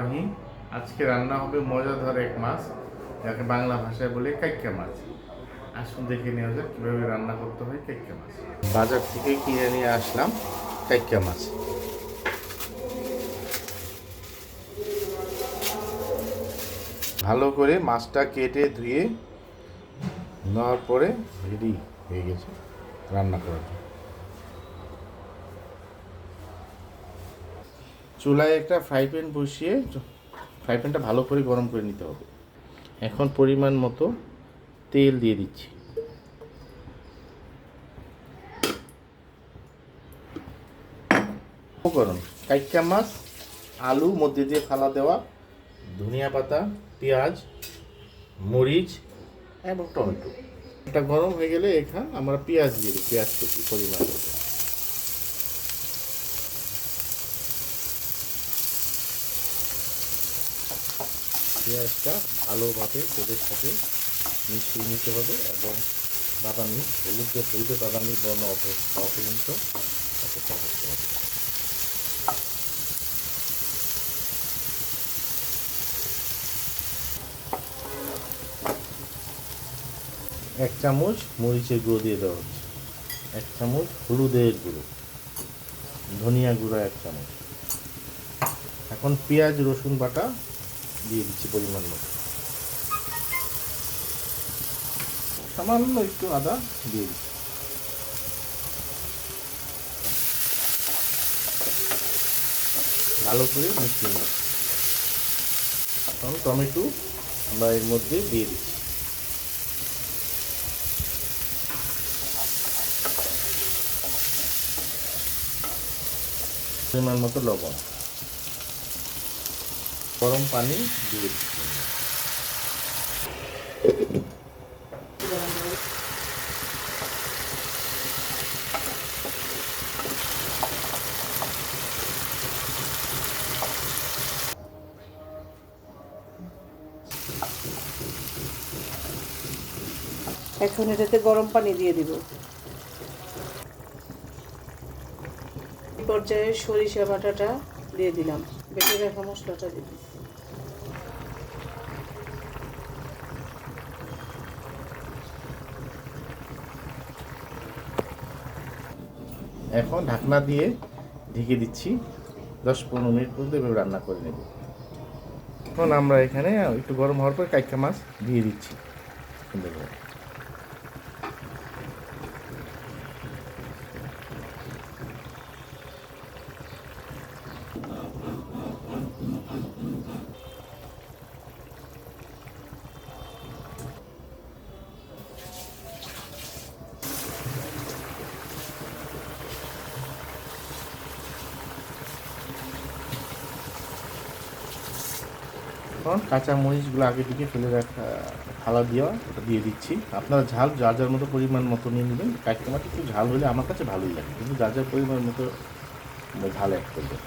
রহিম আজকে রান্না হবে মজাদার এক মাছ, যাকে বাংলা ভাষায় বলে কাইক্কা মাছ। আসুন দেখে নেওয়া যাক কীভাবে রান্না করতে হয় কাইক্কা মাছ। বাজার থেকে কিনে নিয়ে আসলাম কাইক্কা মাছ। ভালো করে মাছটা কেটে ধুয়ে নেওয়ার পরে রেডি হয়ে গেছে রান্না করার জন্য। চুলায় একটা ফ্রাই প্যান বসিয়ে ফ্রাই প্যানটা ভালো করে গরম করে নিতে হবে। এখন পরিমাণ মতো তেল দিয়ে দিচ্ছি। উপকরণ কাইকা মাছ, আলু, মধ্যে দিয়ে ফালা দেওয়া, ধনিয়া পাতা, পেঁয়াজ, মরিচ এবং টমেটো। এটা গরম হয়ে গেলে এখানে আমরা পেঁয়াজ দিয়ে দিই, পেঁয়াজ কুচি, পরিমাণ মতো। পেঁয়াজটা ভালোভাবে তেলের সাথে মিশিয়ে নিতে হবে এবং বাদামি, হলুদ যে হলুদে বাদামি বর্ণ অপ- হওয়া পর্যন্ত অপেক্ষা করতে হবে। এক চামচ মরিচের গুঁড়ো দিয়ে দেওয়া হচ্ছে। এক চামচ হলুদের গুঁড়ো। ধনিয়া গুঁড়ো এক চামচ। এখন পেঁয়াজ, রসুন বাটা দিয়ে দিচ্ছি পরিমাণ মতো সামান্য একটু আদা দিয়ে দিচ্ছি ভালো করে মিশিয়ে নিচ্ছি এখন টমেটো আমরা এর মধ্যে দিয়ে দিচ্ছি পরিমাণ মতো লবণ গরম পানি দিয়ে দিচ্ছি এখন এটাতে গরম পানি দিয়ে দিব। পর্যায়ে সরিষা বাটাটা দিয়ে দিলাম। বেটে রাখা মশলাটা দিয়ে দিই। এখন ঢাকনা দিয়ে ঢেকে দিচ্ছি। দশ পনেরো মিনিট পর্যন্ত এভাবে রান্না করে নেব। এখন আমরা এখানে একটু গরম হওয়ার পর কাইকা মাছ দিয়ে দিচ্ছি। সুন্দর করে। এখন কাঁচা মরিচগুলো আগে থেকে ফেলে রাখা, থালা দেওয়া ওটা দিয়ে দিচ্ছি। আপনারা ঝাল, যার যার মতো পরিমাণ মতো নিয়ে নেবেন। কাকিমাটা একটু ঝাল হলে আমার কাছে ভালোই লাগে, কিন্তু যার যার পরিমাণ মতো ঝাল অ্যাড করবেন।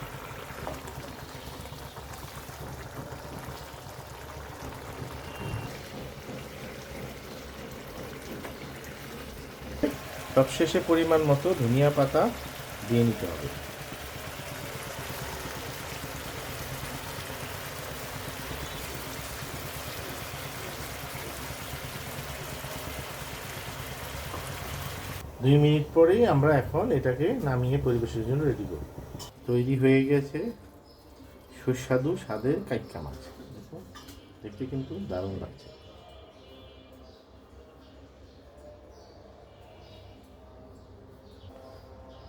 সবশেষে পরিমাণ মতো ধনিয়া পাতা দিয়ে নিতে হবে। দুই মিনিট পরেই আমরা এখন এটাকে নামিয়ে পরিবেশের জন্য রেডি করব। তৈরি হয়ে গেছে সুস্বাদু স্বাদের কাইক্কা মাছ। দেখুন, দেখতে কিন্তু দারুণ লাগছে।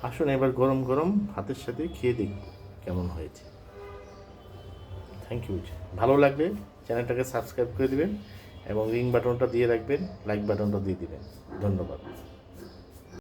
আসুন এবার গরম গরম ভাতের সাথে খেয়ে দেখব কেমন হয়েছে। থ্যাংক ইউ ভালো লাগবে চ্যানেলটাকে সাবস্ক্রাইব করে দিবেন এবং রিং বাটনটা দিয়ে রাখবেন লাইক বাটনটা দিয়ে দিবেন। ধন্যবাদ।